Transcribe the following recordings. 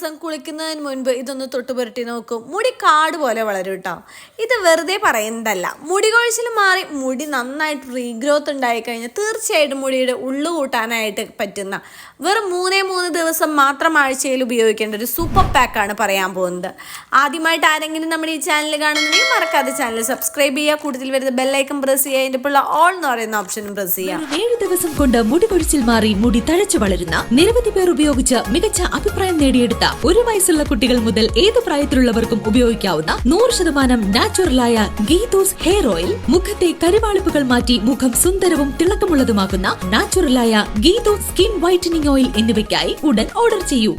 ദിവസം കുളിക്കുന്നതിന് മുൻപ് ഇതൊന്ന് തൊട്ടുപുരട്ടി നോക്കും. മുടി കാട് പോലെ വളരും കേട്ടോ ഇത് വെറുതെ പറയുന്നതല്ല മുടി കൊഴിച്ചിൽ മാറി മുടി നന്നായിട്ട് റീഗ്രോത്ത് ഉണ്ടായി കഴിഞ്ഞാൽ തീർച്ചയായിട്ടും മുടിയുടെ ഉള്ളു കൂട്ടാനായിട്ട് പറ്റുന്ന വെറും മൂന്നേ മൂന്ന് ദിവസം മാത്രം ആഴ്ചയിൽ ഉപയോഗിക്കേണ്ട ഒരു സൂപ്പർ പാക്കാണ് പറയാൻ പോകുന്നത്. ആദ്യമായിട്ട് ആരെങ്കിലും നമ്മുടെ ഈ ചാനൽ കാണുന്നുണ്ടെങ്കിൽ മറക്കാതെ ചാനൽ സബ്സ്ക്രൈബ് ചെയ്യുക. കൂടുതൽ വരുന്ന ബെല്ലൈക്കൺ പ്രസ് ചെയ്യുക. അതിന്റെ ഉള്ള ഓൾ എന്ന് പറയുന്ന ഓപ്ഷനും പ്രസ് ചെയ്യുക. ഏഴ് ദിവസം കൊണ്ട് മുടി കൊഴിച്ചിൽ മാറി മുടി തഴച്ചു വളരുന്ന നിരവധി പേർ ഉപയോഗിച്ച് മികച്ച അഭിപ്രായം നേടിയെടുത്ത ഒരു വയസ്സുള്ള കുട്ടികൾ മുതൽ ഏത് പ്രായത്തിലുള്ളവർക്കും ഉപയോഗിക്കാവുന്ന നൂറ് ശതമാനം നാച്ചുറലായ ഗീതൂസ് ഹെയർ ഓയിൽ മുഖത്തെ കരുവാളിപ്പുകൾ മാറ്റി മുഖം സുന്ദരവും തിളക്കമുള്ളതുമാക്കുന്ന നാച്ചുറലായ ഗീതൂസ് സ്കിൻ വൈറ്റനിങ് ഓയിൽ എന്നിവയ്ക്കായി ഉടൻ ഓർഡർ ചെയ്യൂ.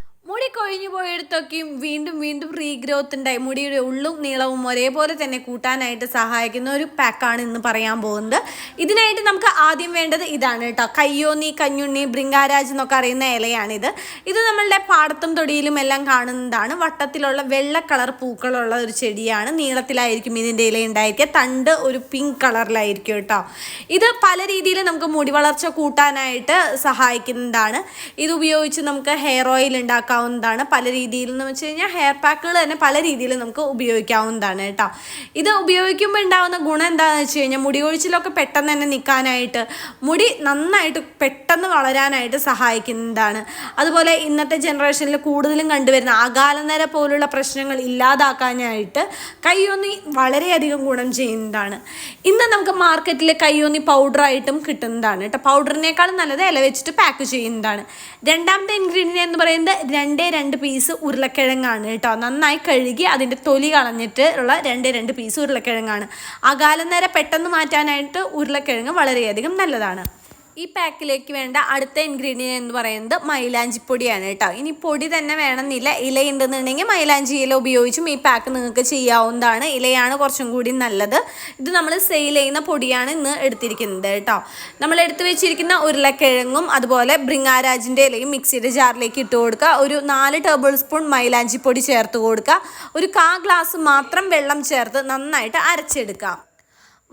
കൊഴിഞ്ഞു പോയെടുത്തൊക്കെയും വീണ്ടും വീണ്ടും റീഗ്രോത്ത് ഉണ്ടായി മുടിയുടെ ഉള്ളും നീളവും ഒരേപോലെ തന്നെ കൂട്ടാനായിട്ട് സഹായിക്കുന്ന ഒരു പാക്കാണ് ഇന്ന് പറയാൻ പോകുന്നത്. ഇതിനായിട്ട് നമുക്ക് ആദ്യം വേണ്ടത് ഇതാണ് കേട്ടോ. കയ്യോന്നി കഞ്ഞുണ്ണി ബൃങ്കാരാജ് എന്നൊക്കെ അറിയുന്ന ഇലയാണിത്. ഇത് നമ്മളുടെ പാടത്തും തൊടിയിലും എല്ലാം കാണുന്നതാണ്. വട്ടത്തിലുള്ള വെള്ള കളർ പൂക്കളുള്ള ഒരു ചെടിയാണ്. നീളത്തിലായിരിക്കും ഇതിന്റെ ഇല ഉണ്ടായിരിക്കുക. തണ്ട് ഒരു പിങ്ക് കളറിലായിരിക്കും കേട്ടോ. ഇത് പല രീതിയിൽ നമുക്ക് മുടി വളർച്ച കൂട്ടാനായിട്ട് സഹായിക്കുന്നതാണ്. ഇത് ഉപയോഗിച്ച് നമുക്ക് ഹെയർ ഓയിൽ ഉണ്ടാക്കാവുന്നതാണ് പല രീതിയിൽ എന്ന് വെച്ച് കഴിഞ്ഞാൽ ഹെയർ പാക്കുകൾ തന്നെ പല രീതിയിൽ നമുക്ക് ഉപയോഗിക്കാവുന്നതാണ് കേട്ടോ. ഇത് ഉപയോഗിക്കുമ്പോൾ ഉണ്ടാകുന്ന ഗുണം എന്താണെന്ന് വെച്ച് കഴിഞ്ഞാൽ മുടി കൊഴിച്ചിലൊക്കെ പെട്ടെന്ന് തന്നെ നിൽക്കാനായിട്ട് മുടി നന്നായിട്ട് പെട്ടെന്ന് വളരാനായിട്ട് സഹായിക്കുന്നതാണ്. അതുപോലെ ഇന്നത്തെ ജനറേഷനിൽ കൂടുതലും കണ്ടുവരുന്ന അകാലനര പോലുള്ള പ്രശ്നങ്ങൾ ഇല്ലാതാക്കാനായിട്ട് കയ്യോന്നി വളരെയധികം ഗുണം ചെയ്യുന്നതാണ്. ഇന്ന് നമുക്ക് മാർക്കറ്റിൽ കയ്യോന്നി പൗഡറായിട്ടും കിട്ടുന്നതാണ് കേട്ടോ. പൗഡറിനേക്കാളും നല്ലത് ഇല വെച്ചിട്ട് പാക്ക് ചെയ്യുന്നതാണ്. രണ്ടാമത്തെ ഇൻഗ്രീഡിയന്റ് എന്ന് പറയുന്നത് രണ്ടേ രണ്ട് പീസ് ഉരുളക്കിഴങ്ങാണ് കേട്ടോ. നന്നായി കഴുകി അതിന്റെ തൊലി കളഞ്ഞിട്ട് ഉള്ള രണ്ട് രണ്ട് പീസ് ഉരുളക്കിഴങ്ങാണ്. അകാലം നേരെ പെട്ടെന്ന് മാറ്റാനായിട്ട് ഉരുളക്കിഴങ്ങ് വളരെയധികം നല്ലതാണ്. ഈ പാക്കിലേക്ക് വേണ്ട അടുത്ത ഇൻഗ്രീഡിയന്റ് എന്ന് പറയുന്നത് മൈലാഞ്ചിപ്പൊടിയാണ് കേട്ടോ. ഇനി പൊടി തന്നെ വേണമെന്നില്ല. ഇല ഉണ്ടെന്നുണ്ടെങ്കിൽ മൈലാഞ്ചി ഇല ഉപയോഗിച്ചും ഈ പാക്ക് നിങ്ങൾക്ക് ചെയ്യാവുന്നതാണ്. ഇലയാണ് കുറച്ചും കൂടി നല്ലത്. ഇത് നമ്മൾ സെയിൽ ചെയ്യുന്ന പൊടിയാണ് ഇന്ന് എടുത്തിരിക്കുന്നത് കേട്ടോ. നമ്മൾ എടുത്തു വെച്ചിരിക്കുന്ന ഉരുളക്കിഴങ്ങും അതുപോലെ ബ്രിങ്ങാരാജിന്റെ ഇലയും മിക്സിയുടെ ജാറിലേക്ക് ഇട്ട് കൊടുക്കുക. ഒരു നാല് ടേബിൾ സ്പൂൺ മൈലാഞ്ചിപ്പൊടി ചേർത്ത് കൊടുക്കുക. ഒരു കാ ഗ്ലാസ് മാത്രം വെള്ളം ചേർത്ത് നന്നായിട്ട് അരച്ചെടുക്കുക.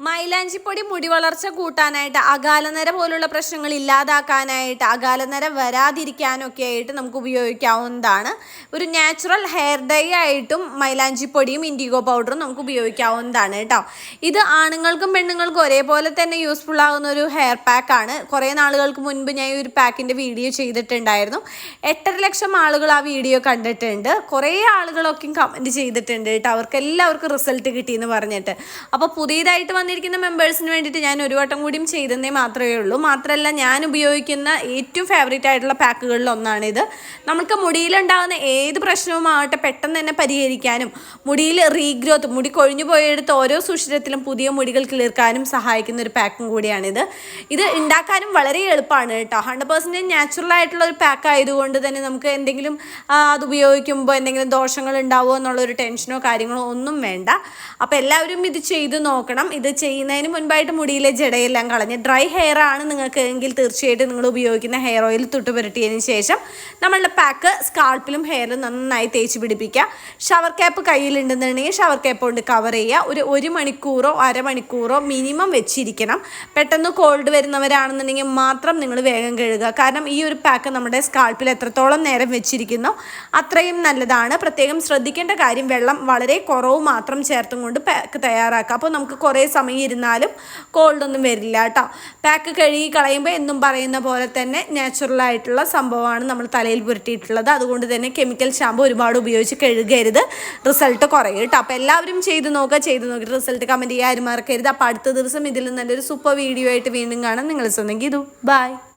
മൈലാഞ്ചിപ്പൊടി മുടി വളർച്ച കൂട്ടാനായിട്ട് അകാലനര പോലുള്ള പ്രശ്നങ്ങൾ ഇല്ലാതാക്കാനായിട്ട് അകാലനര വരാതിരിക്കാനൊക്കെ ആയിട്ട് നമുക്ക് ഉപയോഗിക്കാവുന്നതാണ്. ഒരു നാച്ചുറൽ ഹെയർ ഡൈ ആയിട്ടും മൈലാഞ്ചിപ്പൊടിയും ഇൻഡിഗോ പൗഡറും നമുക്ക് ഉപയോഗിക്കാവുന്നതാണ് കേട്ടോ. ഇത് ആണുങ്ങൾക്കും പെണ്ണുങ്ങൾക്കും ഒരേപോലെ തന്നെ യൂസ്ഫുൾ ആകുന്ന ഒരു ഹെയർ പാക്കാണ് കുറേ നാളുകൾക്ക് മുൻപ് ഞാൻ ഈ ഒരു പാക്കിന്റെ വീഡിയോ ചെയ്തിട്ടുണ്ടായിരുന്നു. എട്ടര ലക്ഷം ആളുകൾ ആ വീഡിയോ കണ്ടിട്ടുണ്ട്. കുറേ ആളുകളൊക്കെ കമന്റ് ചെയ്തിട്ടുണ്ട് കേട്ടോ. അവർക്ക് എല്ലാവർക്കും റിസൾട്ട് കിട്ടിയെന്ന് പറഞ്ഞിട്ട്. അപ്പോൾ പുതിയതായിട്ട് വന്നിരിക്കുന്ന മെമ്പേഴ്സിന് വേണ്ടിയിട്ട് ഞാൻ ഒരു വട്ടം കൂടിയും ചെയ്തെന്നേ മാത്രമേ ഉള്ളൂ. മാത്രമല്ല ഞാൻ ഉപയോഗിക്കുന്ന ഏറ്റവും ഫേവറേറ്റ് ആയിട്ടുള്ള പാക്കുകളിൽ ഒന്നാണിത്. നമുക്ക് മുടിയിലുണ്ടാകുന്ന ഏത് പ്രശ്നവും പ്രശ്നവുമാവട്ടെ പെട്ടെന്ന് തന്നെ പരിഹരിക്കാനും മുടിയിൽ റീഗ്രോത്ത് മുടി കൊഴിഞ്ഞു പോയെടുത്ത് ഓരോ സുഷിരത്തിലും പുതിയ മുടികൾ കിളിർക്കാനും സഹായിക്കുന്ന ഒരു പാക്കും കൂടിയാണിത്. ഇത് ഉണ്ടാക്കാനും വളരെ എളുപ്പമാണ് കേട്ടോ. ഹൺഡ്രഡ് പെർസെന്റേജ് നാച്ചുറൽ ആയിട്ടുള്ള ഒരു പാക്ക് ആയതുകൊണ്ട് തന്നെ നമുക്ക് എന്തെങ്കിലും അത് ഉപയോഗിക്കുമ്പോൾ എന്തെങ്കിലും ദോഷങ്ങൾ ഉണ്ടാവുമോ എന്നുള്ളൊരു ടെൻഷനോ കാര്യങ്ങളോ ഒന്നും വേണ്ട. അപ്പോൾ എല്ലാവരും ഇത് ചെയ്ത് നോക്കണം. ഇത് ചെയ്യുന്നതിന് മുൻപായിട്ട് മുടിയിലെ ജടയെല്ലാം കളഞ്ഞ് ഡ്രൈ ഹെയർ ആണ് നിങ്ങൾക്ക് എങ്കിൽ തീർച്ചയായിട്ടും നിങ്ങൾ ഉപയോഗിക്കുന്ന ഹെയർ ഓയിൽ തൊട്ട് പുരട്ടിയതിന് ശേഷം നമ്മളുടെ പാക്ക് സ്കാൾപ്പിലും ഹെയറിലും നന്നായി തേച്ച് പിടിപ്പിക്കുക. ഷവർ ക്യാപ്പ് കയ്യിലുണ്ടെന്നുണ്ടെങ്കിൽ ഷവർ ക്യാപ്പ് കൊണ്ട് കവർ ചെയ്യുക. ഒരു ഒരു മണിക്കൂറോ അരമണിക്കൂറോ മിനിമം വെച്ചിരിക്കണം. പെട്ടെന്ന് കോൾഡ് വരുന്നവരാണെന്നുണ്ടെങ്കിൽ മാത്രം നിങ്ങൾ വേഗം കഴുകുക. കാരണം ഈ ഒരു പാക്ക് നമ്മുടെ സ്കാൾപ്പിൽ എത്രത്തോളം നേരം വെച്ചിരിക്കുന്നു അത്രയും നല്ലതാണ്. പ്രത്യേകം ശ്രദ്ധിക്കേണ്ട കാര്യം വെള്ളം വളരെ കുറവ് മാത്രം ചേർത്തും കൊണ്ട് പാക്ക് തയ്യാറാക്കുക. അപ്പോൾ നമുക്ക് കുറേ സമയം ഇരുന്നാലും കോൾഡൊന്നും വരില്ല കേട്ടോ. പാക്ക് കഴുകി കളയുമ്പോൾ എന്നും പറയുന്ന പോലെ തന്നെ നാച്ചുറൽ ആയിട്ടുള്ള സംഭവമാണ് നമ്മൾ തലയിൽ പുരട്ടിയിട്ടുള്ളത്. അതുകൊണ്ട് തന്നെ കെമിക്കൽ ഷാമ്പു ഒരുപാട് ഉപയോഗിച്ച് കഴുകരുത്. റിസൾട്ട് കുറയും കേട്ടോ. അപ്പോൾ എല്ലാവരും ചെയ്ത് നോക്കുക ചെയ്ത് നോക്കി റിസൾട്ട് കമന്റ് ചെയ്യാൻ ആരും മറക്കരുത്. അപ്പോൾ അടുത്ത ദിവസം ഇതിൽ നല്ലൊരു സൂപ്പർ വീഡിയോ ആയിട്ട് വീണ്ടും കാണാം. നിങ്ങൾ സ്വന്തം ഗീതു ബൈ